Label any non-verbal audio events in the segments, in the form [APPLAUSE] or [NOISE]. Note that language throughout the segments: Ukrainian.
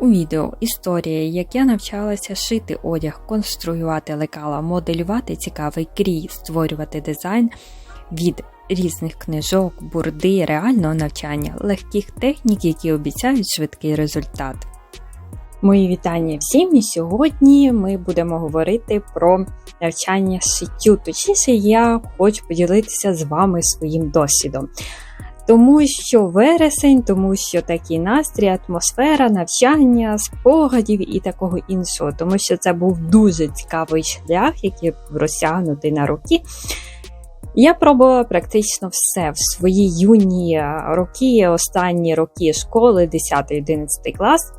У відео історія, як я навчалася шити одяг, конструювати лекала, моделювати цікавий крій, створювати дизайн від різних книжок, бурди, реального навчання, легких технік, які обіцяють швидкий результат. Мої вітання всім! І сьогодні ми будемо говорити про навчання шиттю. Точніше, я хочу поділитися з вами своїм досвідом. Тому що вересень, тому що такий настрій, атмосфера, навчання, спогадів і такого іншого. Тому що це був дуже цікавий шлях, який розтягнутий на роки. Я пробувала практично все в свої юні роки, останні роки школи, 10-11 клас.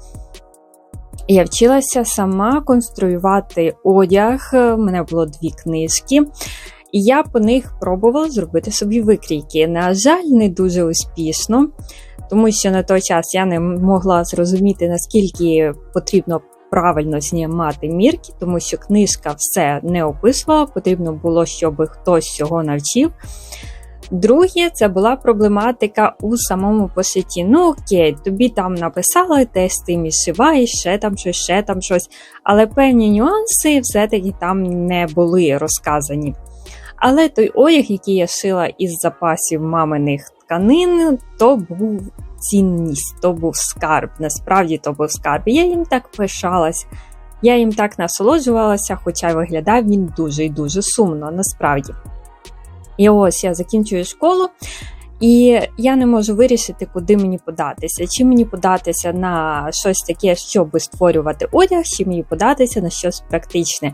Я вчилася сама конструювати одяг. У мене було дві книжки. І я по них пробувала зробити собі викрійки. На жаль, не дуже успішно, тому що на той час я не могла зрозуміти, наскільки потрібно правильно знімати мірки, тому що книжка все не описувала, потрібно було, щоб хтось цього навчив. Друге, це була проблематика у самому поситі. Ну, окей, тобі там написали, тест ти мішиваєш, ще там щось, ще там щось, але певні нюанси все-таки там не були розказані. Але той одяг, який я шила із запасів маминих тканин, то був цінність, то був скарб. Насправді то був скарб. Я їм так пишалась, я їм так насолоджувалася, хоча виглядав він дуже і дуже сумно, насправді. І ось я закінчую школу. І я не можу вирішити, куди мені податися. Чи мені податися на щось таке, щоб створювати одяг, чи мені податися на щось практичне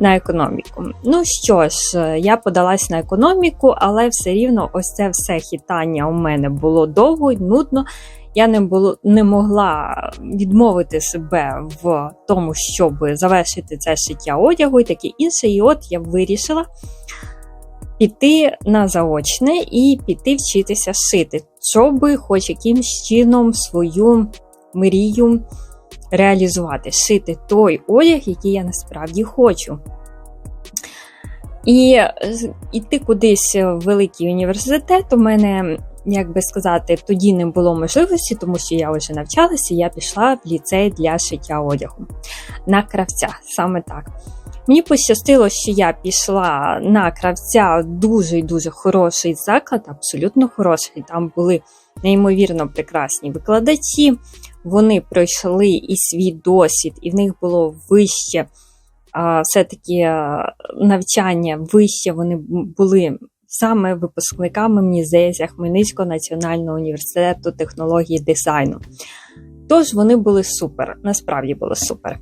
на економіку. Ну що ж, я подалась на економіку, але все рівно ось це все хитання у мене було довго й нудно. Я не було не могла відмовити себе в тому, щоб завершити це шиття одягу і таке інше. І от я вирішила піти на заочне і піти вчитися шити, щоб хоч якимсь чином свою мрію реалізувати, шити той одяг, який я насправді хочу. І йти кудись в великий університет у мене, як би сказати, тоді не було можливості, тому що я вже навчалася, я пішла в ліцей для шиття одягу на кравця, саме так. Мені пощастило, що я пішла на кравця дуже і дуже хороший заклад, абсолютно хороший. Там були неймовірно прекрасні викладачі. Вони пройшли і свій досвід, і в них було вище все-таки навчання вище. Вони були саме випускниками, мені здається, Хмельницького національного університету технології дизайну. Tож вони були супер, насправді було супер.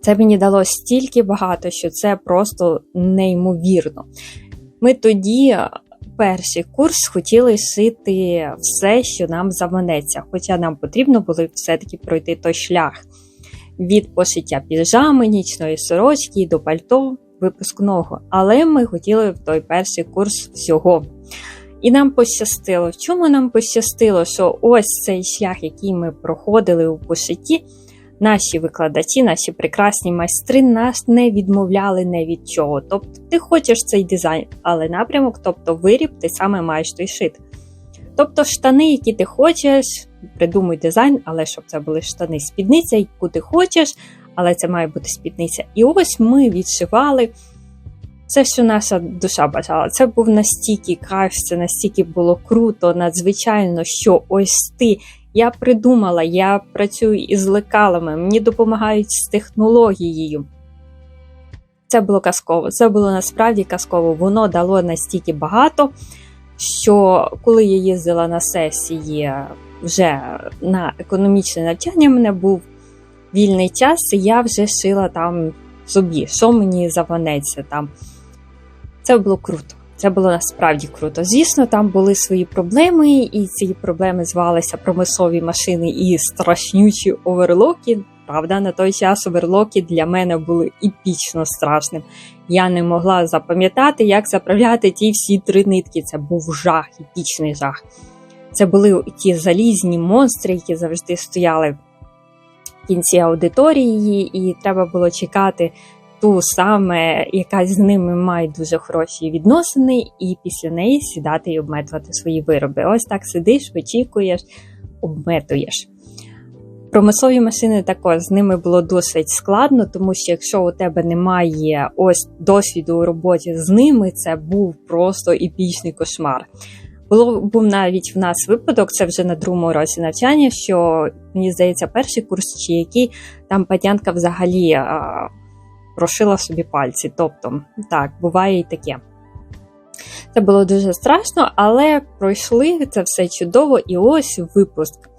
Це мені дало стільки багато, що це просто неймовірно. Ми тоді, перший курс, хотіли шити все, що нам заманеться, хоча нам потрібно було все-таки пройти той шлях від пошиття піжами, нічної сорочки до пальто випускного. Але ми хотіли в той перший курс всього. І нам пощастило. В чому нам пощастило, що ось цей шлях, який ми проходили у пошитті, наші викладачі, наші прекрасні майстри нас не відмовляли не від чого. Тобто, ти хочеш цей дизайн, але напрямок, тобто виріб, ти саме маєш той шит. Тобто, штани, які ти хочеш, придумуй дизайн, але щоб це були штани, спідниця, яку ти хочеш, але це має бути спідниця. І ось ми відшивали. Все, що наша душа бажала. Це був настільки кайф, це настільки було круто, надзвичайно, що ось ти я придумала, я працюю із лекалами, мені допомагають з технологією. Це було казково, це було насправді казково. Воно дало настільки багато, що коли я їздила на сесії вже на економічне навчання, в мене був вільний час, і я вже шила там собі, що мені заванеться там. Це було круто. Це було насправді круто. Звісно, там були свої проблеми, і ці проблеми звалися промислові машини і страшнючі оверлоки. Правда, на той час оверлоки для мене були епічно страшним. Я не могла запам'ятати, як заправляти ті всі три нитки. Це був жах, епічний жах. Це були ті залізні монстри, які завжди стояли в кінці аудиторії, і треба було чекати ту саме, яка з ними має дуже хороші відносини, і після неї сідати і обметувати свої вироби. Ось так сидиш, вичікуєш, обметуєш. Промислові машини також з ними було досить складно, тому що якщо у тебе немає ось досвіду у роботі з ними, це був просто епічний кошмар. Було був навіть в нас випадок, це вже на другому році навчання, що мені здається, перший курс чи який там патянка взагалі а, прошила собі пальці. Тобто, так, буває і таке. Це було дуже страшно, але пройшли це все чудово, і ось випуск.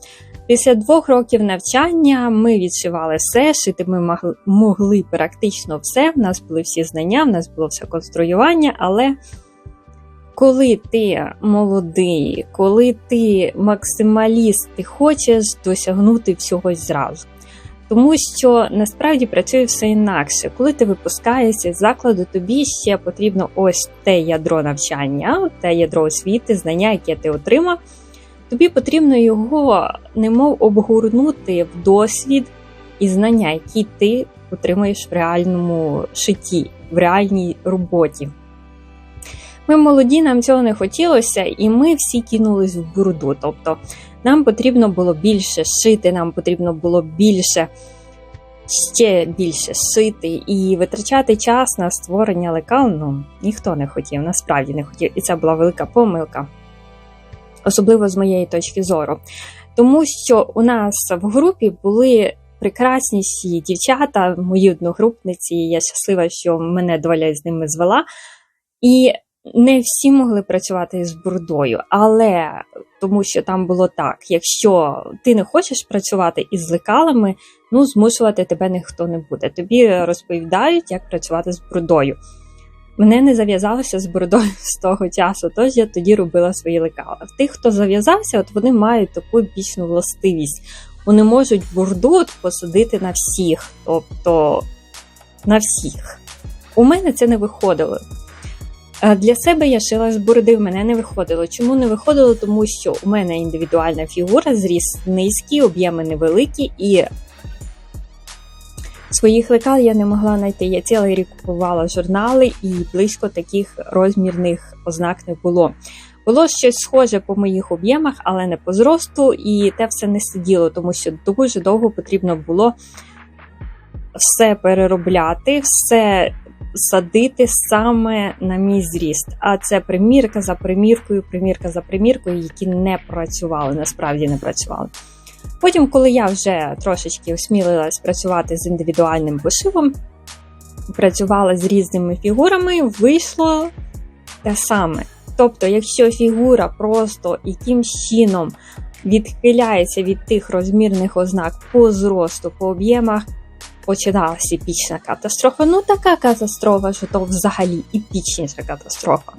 Після двох років навчання ми відшивали все, шити ми могли практично все. В нас були всі знання, в нас було все конструювання, але коли ти молодий, коли ти максималіст, ти хочеш досягнути всього зразу. Тому що насправді працює все інакше. Коли ти випускаєшся з закладу, тобі ще потрібно ось те ядро навчання, те ядро освіти, знання, яке ти отримав. Тобі потрібно його немов обгорнути в досвід і знання, які ти отримуєш в реальному шитті, в реальній роботі. Ми молоді, нам цього не хотілося, і ми всі кинулись в бурду. Тобто нам потрібно було більше шити, нам потрібно було більше, ще більше шити і витрачати час на створення лекал ну, ніхто не хотів, насправді не хотів. І це була велика помилка, особливо з моєї точки зору. Тому що у нас в групі були прекрасніші дівчата, мої одногрупниці. Я щаслива, що мене доля з ними звела. І не всі могли працювати з бурдою, але тому що там було так: якщо ти не хочеш працювати із лекалами, ну змушувати тебе ніхто не буде. Тобі розповідають, як працювати з бурдою. Мене не зав'язалося з бородою з того часу, тож я тоді робила свої лекала. Тих, хто зав'язався, от вони мають таку бічну властивість. Вони можуть бурду посадити на всіх, тобто на всіх. У мене це не виходило. Для себе я шила з бороди, в мене не виходило. Чому не виходило? Тому що у мене індивідуальна фігура, зріст низький, об'єми невеликі, і своїх лекал я не могла знайти. Я цілий рік купувала журнали, і близько таких розмірних ознак не було. Було щось схоже по моїх об'ємах, але не по зросту, і те все не сиділо, тому що дуже довго потрібно було все переробляти, все садити саме на мій зріст. А це примірка за приміркою, примірка за приміркою, які не працювали, насправді не працювали. Потім, коли я вже трошечки осмілилась працювати з індивідуальним пошивом, працювала з різними фігурами, вийшло те саме. Тобто, якщо фігура просто якимсь чином відхиляється від тих розмірних ознак по зросту, по об'ємах, починалася епічна катастрофа. Ну, така катастрофа, що то взагалі епічніша катастрофа.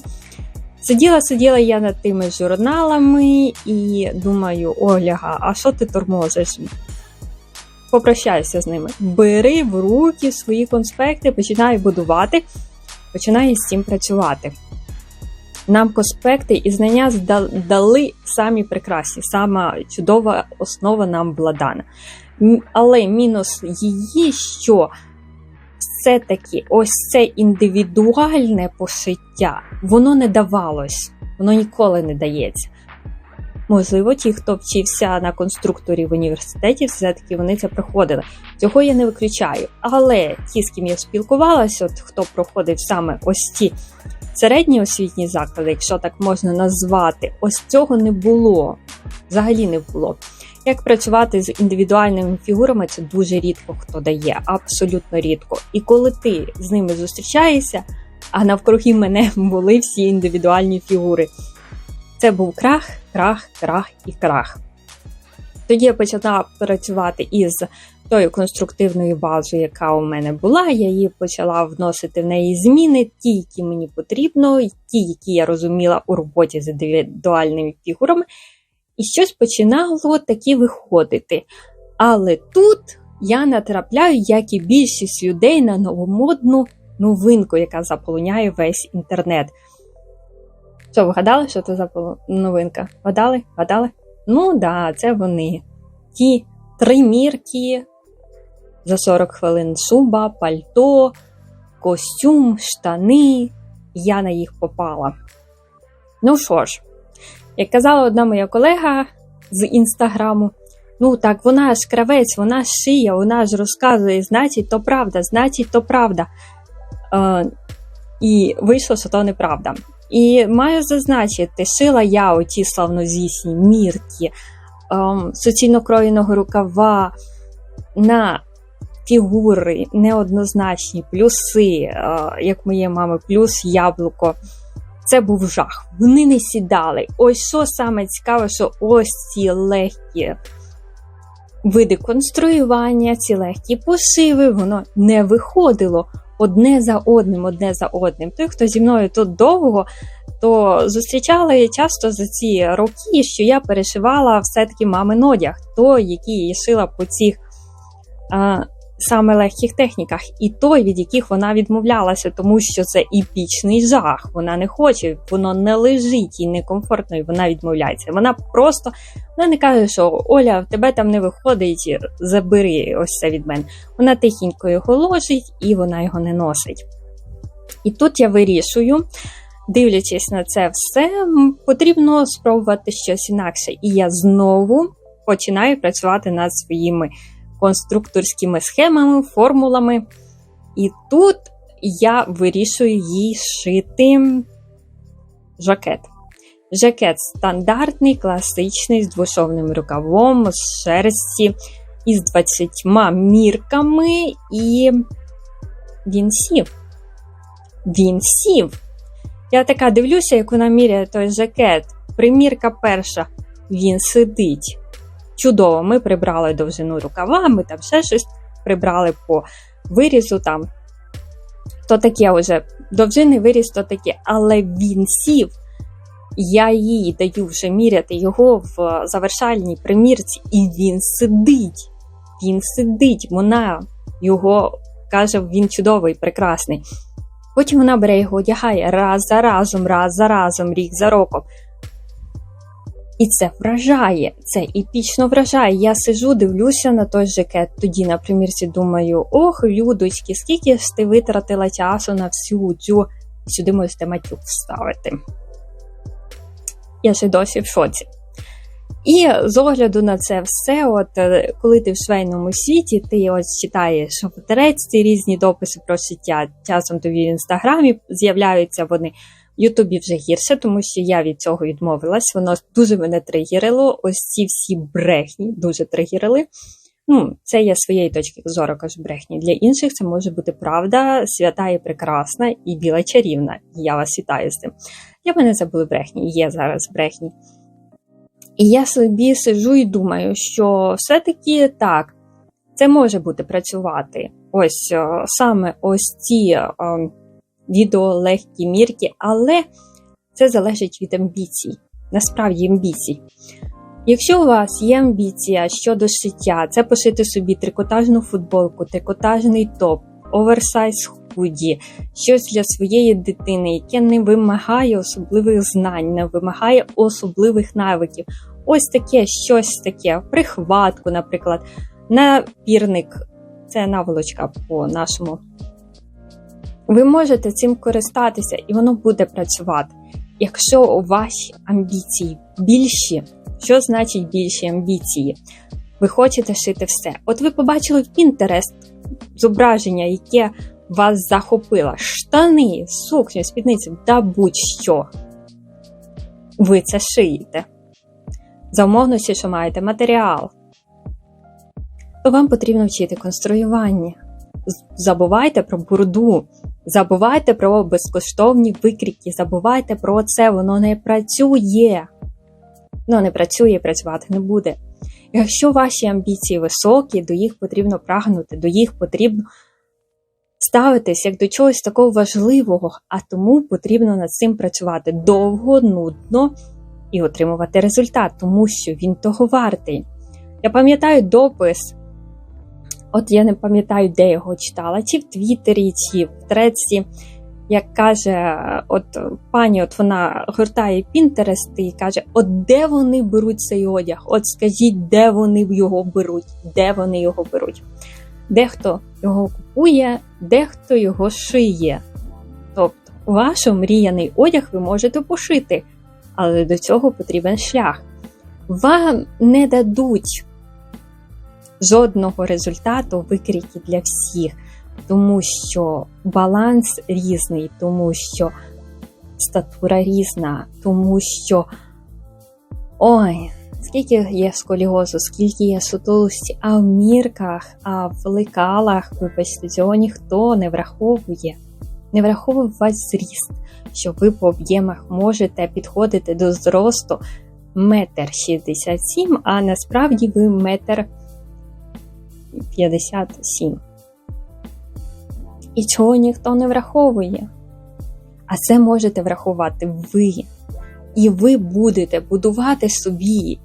Сиділа, сиділа я над тими журналами і думаю, Оляга, а що ти тормозиш? Попрощайся з ними. Бери в руки свої конспекти, починай будувати, починай з цим працювати. Нам конспекти і знання дали самі прекрасні, сама чудова основа нам була дана. Але мінус її, що все-таки ось це індивідуальне пошиття, воно не давалось, воно ніколи не дається. Можливо, ті, хто вчився на конструкторі в університеті, все-таки вони це проходили. Цього я не виключаю. Але ті, з ким я спілкувалася, от хто проходив саме ось ці середні освітні заклади, якщо так можна назвати, ось цього не було. Взагалі не було. Як працювати з індивідуальними фігурами, це дуже рідко хто дає, абсолютно рідко. І коли ти з ними зустрічаєшся, а навкруги мене [LAUGHS] були всі індивідуальні фігури. Це був крах, крах, крах і крах. Тоді я почала працювати із тою конструктивною базою, яка у мене була. Я її почала вносити в неї зміни, ті, які мені потрібно, ті, які я розуміла у роботі з індивідуальними фігурами і щось починало таки виходити. Але тут я натрапляю, як і більшість людей, на новомодну новинку, яка заполоняє весь інтернет. Що, вгадали, що це за новинка? Вгадали? Вгадали? Ну, да, це вони. Ті три мірки за 40 хвилин шуба, пальто, костюм, штани. Я на їх попала. Ну що ж, як казала одна моя колега з інстаграму, Ну так, вона ж кравець, вона ж шиє, вона ж розказує, значить, то правда, значить, то правда. Е, І вийшло, що то неправда. І маю зазначити, шила я оті славнозвісні мірки, е, суцільно рукава на фігури неоднозначні, плюси, е, як моєї мами, плюс яблуко. Це був жах. Вони не сідали. Ось що саме цікаве, що ось ці легкі види конструювання, ці легкі пошиви, воно не виходило одне за одним, одне за одним. Той, хто зі мною тут довго, то зустрічали часто за ці роки, що я перешивала все-таки мамин одяг, той, який я шила по цих а, саме легких техніках, і той, від яких вона відмовлялася, тому що це епічний жах. Вона не хоче, воно не лежить і некомфортно, і вона відмовляється. Вона просто вона не каже, що Оля, в тебе там не виходить, забери ось це від мене. Вона тихенько його ложить і вона його не носить. І тут я вирішую. Дивлячись на це все, потрібно спробувати щось інакше. І я знову починаю працювати над своїми конструкторськими схемами, формулами. І тут я вирішую їй шити жакет. Жакет стандартний, класичний, з двошовним рукавом, з шерсті, із 20 мірками, і він сів. Він сів. Я така дивлюся, як вона міряє той жакет. Примірка перша, він сидить чудово. Ми прибрали довжину рукава, ми там ще щось прибрали по вирізу там. То таке вже довжинний виріз, то таке, але він сів. Я їй даю вже міряти його в завершальній примірці, і він сидить. Він сидить, вона його каже, він чудовий, прекрасний. Потім вона бере його одягає раз за разом, раз за разом, рік за роком. І це вражає, це епічно вражає. Я сижу, дивлюся на той жакет. Тоді на примірці думаю, ох, людочки, скільки ж ти витратила часу на всю цю сюди можете матюк вставити. Я ще досі в шоці. І з огляду на це все, от е, коли ти в швейному світі, ти ось читаєш в Терецьці різні дописи про життя. Часом тобі в інстаграмі з'являються вони. Ютубі вже гірше, тому що я від цього відмовилась. Воно дуже мене тригерило. Ось ці всі брехні дуже тригерили. Ну, це є своєї точки зору, кажу, брехні. Для інших це може бути правда, свята і прекрасна, і біла чарівна. Я вас вітаю з тим. Я мене забули брехні, є зараз брехні. І я собі сижу і думаю, що все-таки так, це може бути працювати. Ось саме ось ці відео легкі мірки, але це залежить від амбіцій. Насправді амбіцій. Якщо у вас є амбіція щодо шиття, це пошити собі трикотажну футболку, трикотажний топ, оверсайз худі, щось для своєї дитини, яке не вимагає особливих знань, не вимагає особливих навиків. Ось таке щось таке, прихватку, наприклад, напірник, це наволочка по нашому ви можете цим користатися, і воно буде працювати. Якщо ваші амбіції більші, що значить більші амбіції? Ви хочете шити все. От ви побачили Pinterest зображення, яке вас захопило. Штани, сукню, спідницю, та будь-що. Ви це шиєте. За умовності, що маєте матеріал, то вам потрібно вчити конструювання. Забувайте про бурду, Забувайте про безкоштовні викрики, забувайте про це, воно не працює. Воно не працює, працювати не буде. Якщо ваші амбіції високі, до їх потрібно прагнути, до їх потрібно ставитись як до чогось такого важливого, а тому потрібно над цим працювати довго, нудно і отримувати результат, тому що він того вартий. Я пам'ятаю допис От я не пам'ятаю, де його читала, чи в Твіттері, чи в Треці. Як каже, от пані, от вона гортає Пінтерест і каже: От де вони беруть цей одяг? От скажіть, де вони його беруть, де вони його беруть. Дехто його купує, дехто його шиє. Тобто, ваш мріяний одяг ви можете пошити, але до цього потрібен шлях. Вам не дадуть жодного результату викрійки для всіх, тому що баланс різний, тому що статура різна, тому що. Ой, скільки є сколіозу, скільки є сутулості, а в мірках, а в лекалах, вибачте, цього ніхто не враховує. Не враховує ваш зріст, що ви по об'ємах можете підходити до зросту метр шістдесят сім, а насправді ви метр п'ятдесят сім. І чого ніхто не враховує. А це можете врахувати ви. І ви будете будувати собі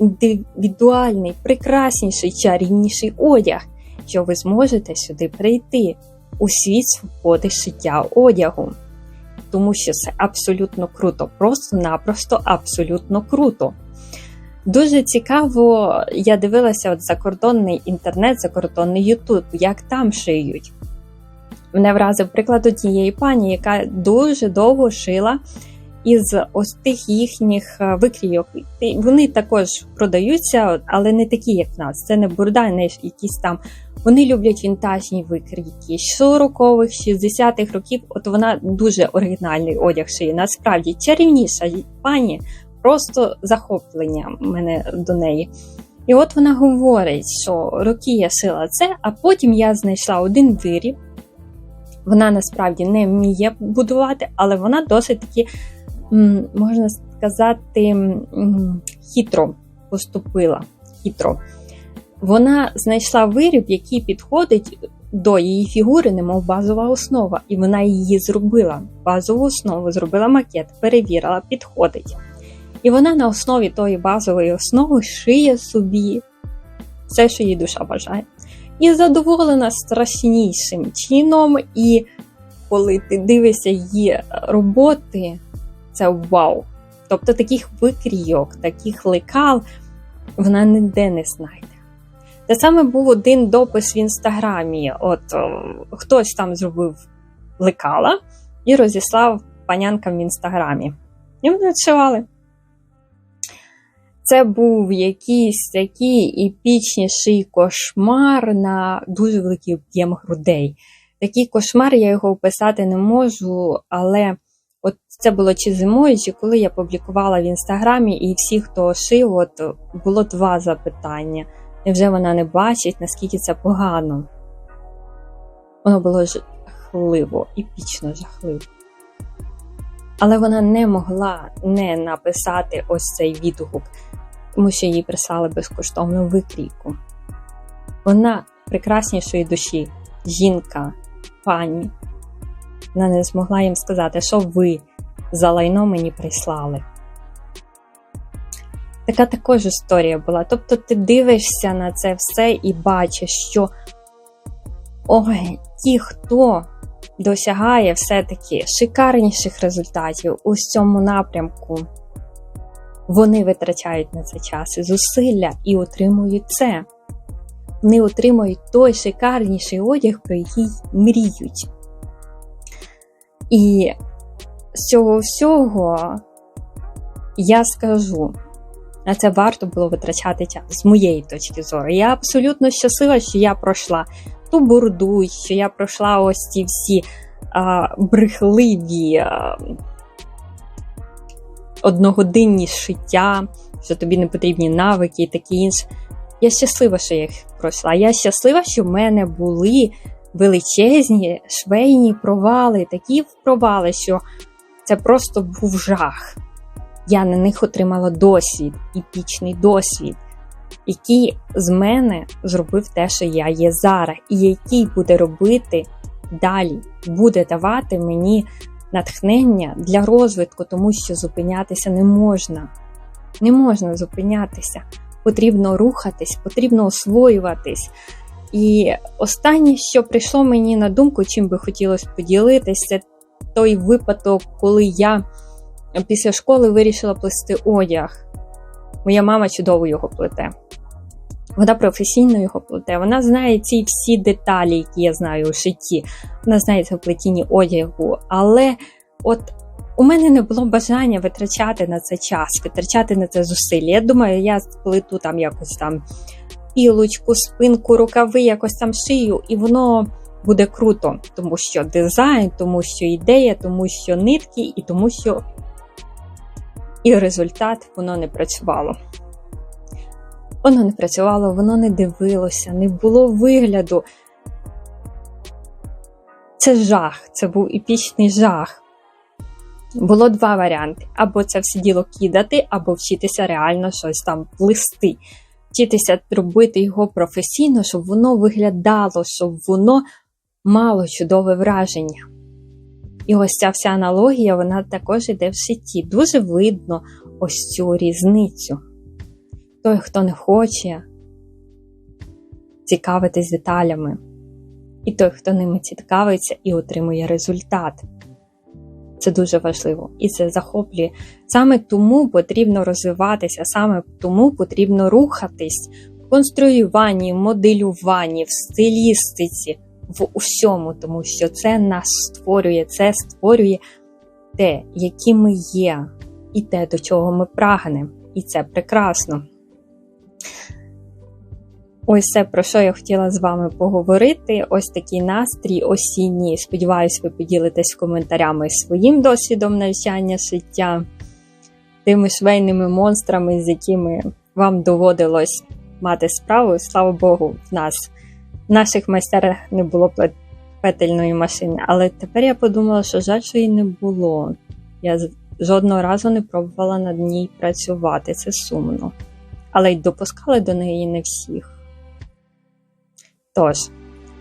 індивідуальний, прекрасніший, чарівніший одяг, що ви зможете сюди прийти у світ свободи шиття одягу. Тому що це абсолютно круто, просто-напросто абсолютно круто. Дуже цікаво, я дивилася от закордонний інтернет, закордонний Ютуб, як там шиють. Мене вразив приклад однієї пані, яка дуже довго шила із ось тих їхніх е, викрійок. Вони також продаються, але не такі, як в нас. Це не бурда, не якісь там. Вони люблять вінтажні викрійки 40-х, 60-х років. От вона дуже оригінальний одяг шиє. Насправді чарівніша пані, просто захоплення мене до неї. І от вона говорить, що роки я шила це, а потім я знайшла один виріб. Вона насправді не вміє будувати, але вона досить таки можна сказати, хитро поступила. Хитро. Вона знайшла виріб, який підходить до її фігури, немов базова основа, і вона її зробила. Базову основу зробила макет, перевірила, підходить. І вона на основі тої базової основи шиє собі все, що її душа бажає. І задоволена страшнішим чином. І коли ти дивишся її роботи, це вау. Тобто таких викрійок, таких лекал вона ніде не знайде. Те саме був один допис в інстаграмі. От о, хтось там зробив лекала і розіслав панянкам в інстаграмі. І вони відшивали. Це був якийсь такий епічніший кошмар на дуже великий об'єм грудей. Такий кошмар, я його описати не можу, але От це було чи зимою, чи коли я публікувала в інстаграмі, і всі, хто шив, от було два запитання. Невже вона не бачить, наскільки це погано? Воно було жахливо, епічно жахливо. Але вона не могла не написати ось цей відгук, тому що їй прислали безкоштовну викрійку. Вона прекраснішої душі, жінка, пані. Вона не змогла їм сказати, що ви за лайно мені прислали. Така також історія була. Тобто ти дивишся на це все і бачиш, що ой, ті, хто досягає все-таки шикарніших результатів у цьому напрямку, вони витрачають на це час і зусилля і отримують це. Вони отримують той шикарніший одяг, про який мріють. І з цього всього я скажу, на це варто було витрачати час з моєї точки зору. Я абсолютно щаслива, що я пройшла ту бурду, що я пройшла ось ці всі а, брехливі а, одногодинні шиття, що тобі не потрібні навики і таке інше. Я щаслива, що я їх пройшла. Я щаслива, що в мене були величезні швейні провали, такі провали, що це просто був жах. Я на них отримала досвід, епічний досвід, який з мене зробив те, що я є зараз, і який буде робити далі, буде давати мені натхнення для розвитку, тому що зупинятися не можна. Не можна зупинятися. Потрібно рухатись, потрібно освоюватись. І останнє, що прийшло мені на думку, чим би хотілося поділитися, це той випадок, коли я після школи вирішила плести одяг. Моя мама чудово його плете. Вона професійно його плете. Вона знає ці всі деталі, які я знаю у шитті. Вона знає це в плетінні одягу. Але от у мене не було бажання витрачати на це час, витрачати на це зусилля. Я думаю, я сплету там якось там пілочку, спинку, рукави, якось там шию, і воно буде круто, тому що дизайн, тому що ідея, тому що нитки, і тому що і результат воно не працювало. Воно не працювало, воно не дивилося, не було вигляду. Це жах, це був епічний жах. Було два варіанти: або це все діло кидати, або вчитися реально щось там плести. Вчитися робити його професійно, щоб воно виглядало, щоб воно мало чудове враження. І ось ця вся аналогія, вона також йде в житті. Дуже видно ось цю різницю. Той, хто не хоче цікавитись деталями, і той, хто ними цікавиться і отримує результат. Це дуже важливо і це захоплює. Саме тому потрібно розвиватися, саме тому потрібно рухатись в конструюванні, моделюванні, в стилістиці, в усьому, тому що це нас створює, це створює те, які ми є, і те, до чого ми прагнемо. І це прекрасно. Ось це про що я хотіла з вами поговорити. Ось такий настрій осінній. Сподіваюсь, ви поділитесь коментарями своїм досвідом навчання шиття, тими швейними монстрами, з якими вам доводилось мати справу. Слава Богу, в нас в наших майстерах не було петельної машини. Але тепер я подумала, що жаль, що її не було. Я жодного разу не пробувала над ній працювати. Це сумно. Але й допускали до неї не всіх. Тож,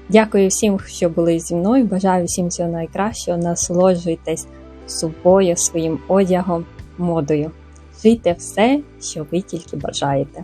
дякую всім, що були зі мною. Бажаю всім всього найкращого. Насолоджуйтесь собою, своїм одягом, модою. Жийте все, що ви тільки бажаєте.